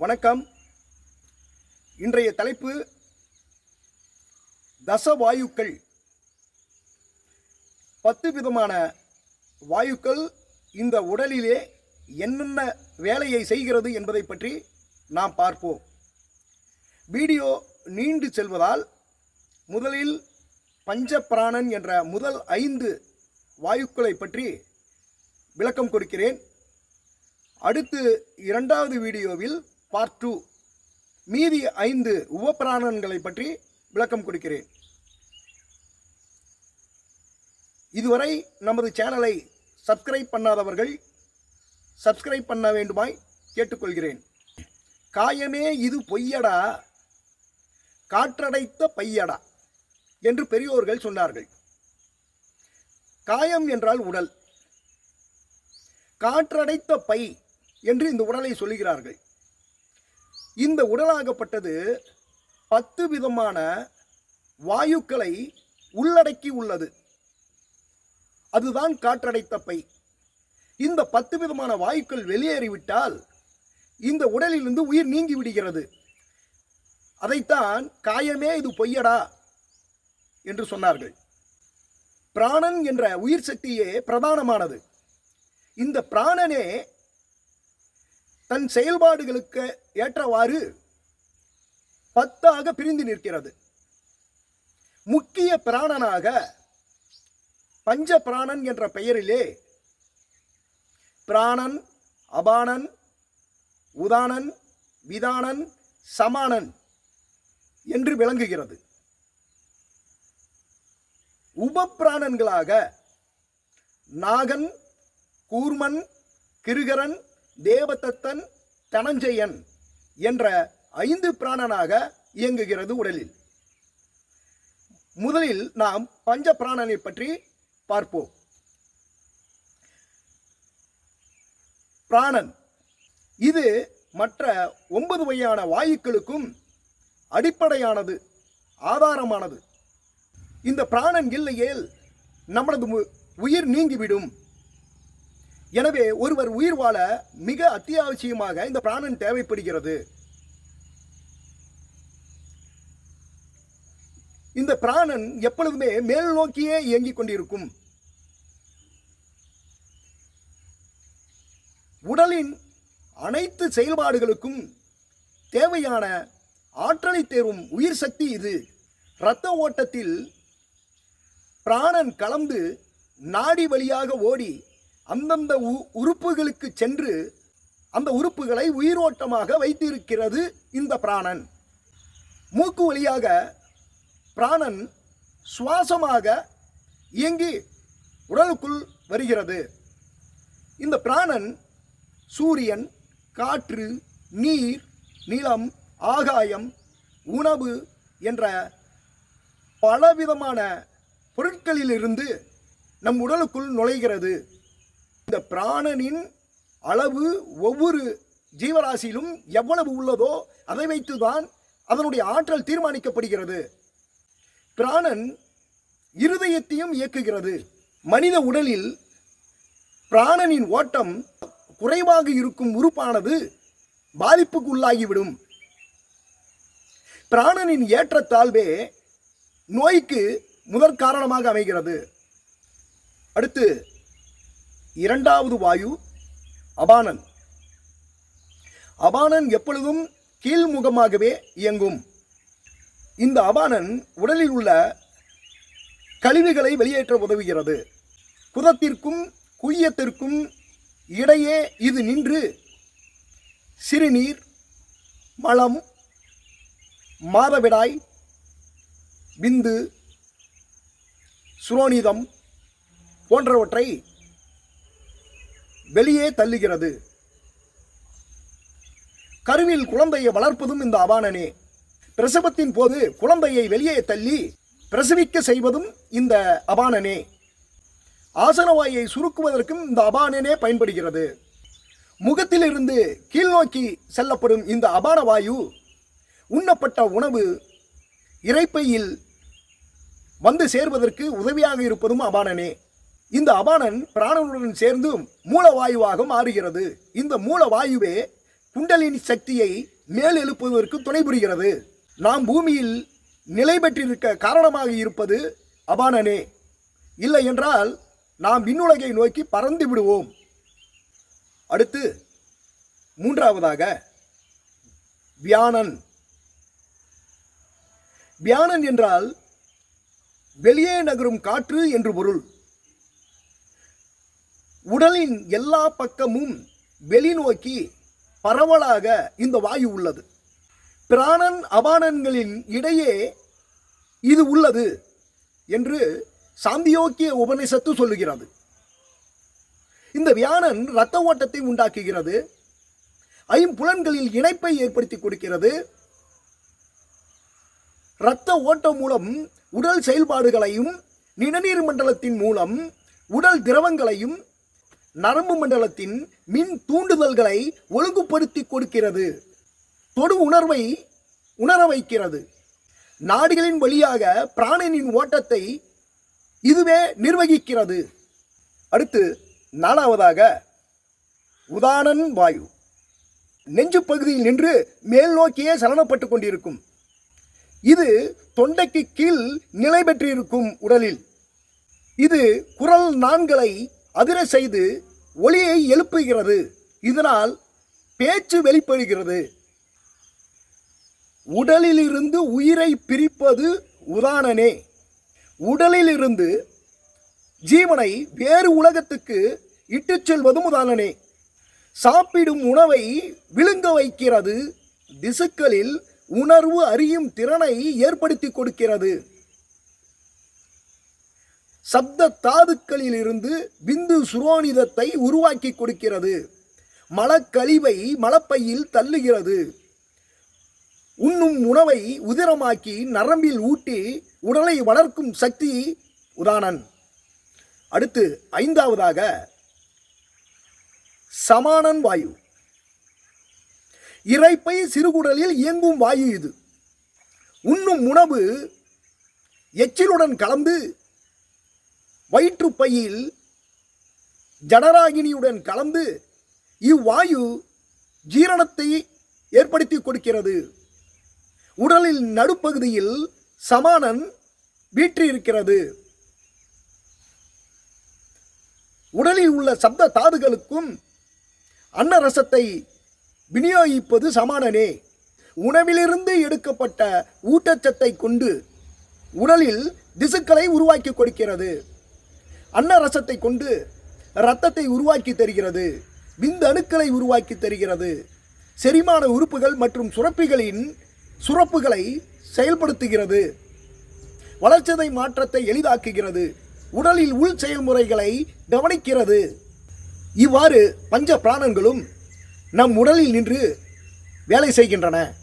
வணக்கம். இன்றைய தலைப்பு தசவாயுக்கள். பத்து விதமான வாயுக்கள் இந்த உடலிலே என்னென்ன வேலையை செய்கிறது என்பதை பற்றி நாம் பார்ப்போம். வீடியோ நீண்டு செல்வதால் முதலில் பஞ்சபிராணன் என்ற முதல் ஐந்து வாயுக்களை பற்றி விளக்கம் கொடுக்கிறேன். அடுத்து இரண்டாவது வீடியோவில் பார்ட் டூ மீதி ஐந்து உபபிராணன்களை பற்றி விளக்கம் கொடுக்கிறேன். இதுவரை நமது சேனலை சப்ஸ்கிரைப் பண்ணாதவர்கள் சப்ஸ்கிரைப் பண்ண வேண்டுமாய் கேட்டுக்கொள்கிறேன். காயமே இது பொய்யடா? காற்றடைத்த பையடா? என்று பெரியோர்கள் சொன்னார்கள். காயம் என்றால் உடல். காற்றடைத்த பை என்று இந்த உடலை சொல்லுகிறார்கள். இந்த உடலாகப்பட்டது பத்து விதமான வாயுக்களை உள்ளடக்கி உள்ளது. அதுதான் காற்றடைத்த பை. இந்த பத்து விதமான வாயுக்கள் வெளியேறிவிட்டால் இந்த உடலிலிருந்து உயிர் நீங்கி விடுகிறது. அதைத்தான் காயமே இது பொய்யடா என்று சொன்னார்கள். பிராணன் என்ற உயிர் சக்தியே பிரதானமானது. இந்த பிராணனே தன் செயல்பாடுகளுக்கு ஏற்றவாறு பத்தாக பிரிந்து நிற்கிறது. முக்கிய பிராணனாக பஞ்ச பிராணன் என்ற பெயரிலே பிராணன் அபானன் உதானன் விதானன் சமானன் என்று விளங்குகிறது. உபப்பிராணன்களாக நாகன் கூர்மன் கிருகரன் தேவதத்தன் தனஞ்சயன் என்ற ஐந்து பிராணனாக இயங்குகிறது உடலில். முதலில் நாம் பஞ்ச பிராணனை பற்றி பார்ப்போம். பிராணன். இது மற்ற ஒன்பது வகையான வாயுக்களுக்கும் அடிப்படையானது ஆதாரமானது. இந்த பிராணன் இல்லையேல் நம்மளது உயிர் நீங்கிவிடும். எனவே ஒருவர் உயிர் வாழ மிக அத்தியாவசியமாக இந்த பிராணன் தேவைப்படுகிறது. இந்த பிராணன் எப்பொழுதுமே மேல் நோக்கியே இயங்கிக் கொண்டிருக்கும். உடலின் அனைத்து செயல்பாடுகளுக்கும் தேவையான ஆற்றலை தேரும் உயிர் சக்தி இது. இரத்த ஓட்டத்தில் பிராணன் கலந்து நாடி வழியாக ஓடி அந்தந்த உ- உறுப்புகளுக்கு சென்று அந்த உறுப்புகளை உயிரோட்டமாக வைத்திருக்கிறது இந்த பிராணன். மூக்கு வழியாக பிராணன் சுவாசமாக இயங்கி உடலுக்குள் வருகிறது. இந்த பிராணன் சூரியன் காற்று நீர் நிலம் ஆகாயம் உணவு என்ற பலவிதமான பொருட்களிலிருந்து நம் உடலுக்குள் நுழைகிறது. இந்த பிராணனின் அளவு ஒவ்வொரு ஜீவராசியிலும் எவ்வளவு உள்ளதோ அதை வைத்துதான் அதனுடைய ஆற்றல் தீர்மானிக்கப்படுகிறது. பிராணன் இருதயத்தையும் இயக்குகிறது. மனித உடலில் பிராணனின் ஓட்டம் குறைவாக இருக்கும் உறுப்பானது பாதிப்புக்கு உள்ளாகிவிடும் பிராணனின் ஏற்றத்தாழ்வே நோய்க்கு முதற் காரணமாக அமைகிறது. அடுத்து இரண்டாவது வாயு அபானன். அபானன் எப்பொழுதும் கீழ்முகமாகவே இயங்கும். இந்த அபானன் உடலில் உள்ள கழிவுகளை வெளியேற்ற உதவுகிறது. குதத்திற்கும் குய்யத்திற்கும் இடையே இது நின்று சிறுநீர் மலம் மாதவிடாய் விந்து சுரோனிதம் போன்றவற்றை வெளியே தள்ளுகிறது. கருவில் குழந்தையை வளர்ப்பதும் இந்த அபானனே. பிரசவத்தின் போது குழந்தையை வெளியே தள்ளி பிரசவிக்க செய்வதும் இந்த அபானனே. ஆசனவாயை சுருக்குவதற்கும் இந்த அபானனே பயன்படுகிறது. முகத்திலிருந்து கீழ்நோக்கி செல்லப்படும் இந்த அபான வாயு உண்ணப்பட்ட உணவு இறைப்பையில் வந்து சேர்வதற்கு உதவியாக இருப்பதும் அபானனே. இந்த அபானன் பிராணனுடன் சேர்ந்து மூலவாயுவாக மாறுகிறது. இந்த மூலவாயுவே குண்டலினி சக்தியை மேல் எழுப்புவதற்கு துணை புரிகிறது. நாம் பூமியில் நிலை பெற்றிருக்க காரணமாக இருப்பது அபானனே. இல்லை என்றால் நாம் விண்ணுலகை நோக்கி பறந்து விடுவோம். அடுத்து மூன்றாவதாக வியானன். வியானன் என்றால் வெளியே நகரும் காற்று என்று பொருள். உடலின் எல்லா பக்கமும் வெளிநோக்கி பரவலாக இந்த வாயு உள்ளது. பிராணன் அபானன்களின் இடையே இது உள்ளது என்று சாந்தியோக்கிய உபநிஷத்து சொல்லுகிறது. இந்த வியானன் இரத்த ஓட்டத்தை உண்டாக்குகிறது. ஐம்புலன்களில் இணைப்பை ஏற்படுத்தி கொடுக்கிறது. இரத்த ஓட்டம் மூலம் உடல் செயல்பாடுகளையும் நிணநீர் மண்டலத்தின் மூலம் உடல் திரவங்களையும் நரம்பு மண்டலத்தின் மின் தூண்டுதல்களை ஒழுங்குபடுத்தி கொடுக்கிறது. தொடு உணர்வை உணர வைக்கிறது. நாடுகளின் வழியாக பிராணனின் ஓட்டத்தை இதுவே நிர்வகிக்கிறது. அடுத்து நாலாவதாக உதானன் வாயு. நெஞ்சு பகுதியில் நின்று மேல் நோக்கியே சலனப்பட்டு கொண்டிருக்கும். இது தொண்டைக்கு கீழ் நிலை பெற்றிருக்கும் உடலில். இது குரல் நான்களை அதிர செய்து ஒளியை எழுப்புகிறது. இதனால் பேச்சு வெளிப்படுகிறது. உடலிலிருந்து உயிரை பிரிப்பது உதானனே உடலிலிருந்து ஜீவனை வேறு உலகத்துக்கு இட்டுச் செல்வதும் உதானனே சாப்பிடும் உணவை விழுங்க வைக்கிறது. திசுக்களில் உணர்வு அறியும் திறனை ஏற்படுத்தி கொடுக்கிறது. சப்த தாதுக்களிலிருந்து பிந்து சுரோனிதத்தை உருவாக்கி கொடுக்கிறது. மலக்கழிவை மலப்பையில் தள்ளுகிறது. உண்ணும் உணவை உதிரமாக்கி நரம்பில் ஊட்டி உடலை வளர்க்கும் சக்தி உதானன் அடுத்து ஐந்தாவதாக சமானன் வாயு. இறைப்பை சிறுகுடலில் இயங்கும் வாயு இது. உண்ணும் உணவு எச்சிலுடன் கலந்து வயிற்றுப்பையில் ஜடராகினியுடன் கலந்து இவ்வாயு ஜீரணத்தை ஏற்படுத்தி கொடுக்கிறது. உடலில் நடுப்பகுதியில் சமானன் வீற்றிருக்கிறது. உடலில் உள்ள சப்த தாதுகளுக்கும் அன்னரசத்தை விநியோகிப்பது சமானனே. உணவிலிருந்து எடுக்கப்பட்ட ஊட்டச்சத்தை கொண்டு உடலில் திசுக்களை உருவாக்கி கொடுக்கிறது. அன்னரசத்தை கொண்டு இரத்தத்தை உருவாக்கி தருகிறது விந்து அணுக்களை உருவாக்கி தருகிறது. செரிமான உறுப்புகள் மற்றும் சுரப்பிகளின் சுரப்புகளை செயல்படுத்துகிறது. வளர்ச்சிதை மாற்றத்தை எளிதாக்குகிறது. உடலில் உள் செயல்முறைகளை கவனிக்கிறது. இவ்வாறு பஞ்ச பிராணங்களும் நம் உடலில் நின்று வேலை செய்கின்றன.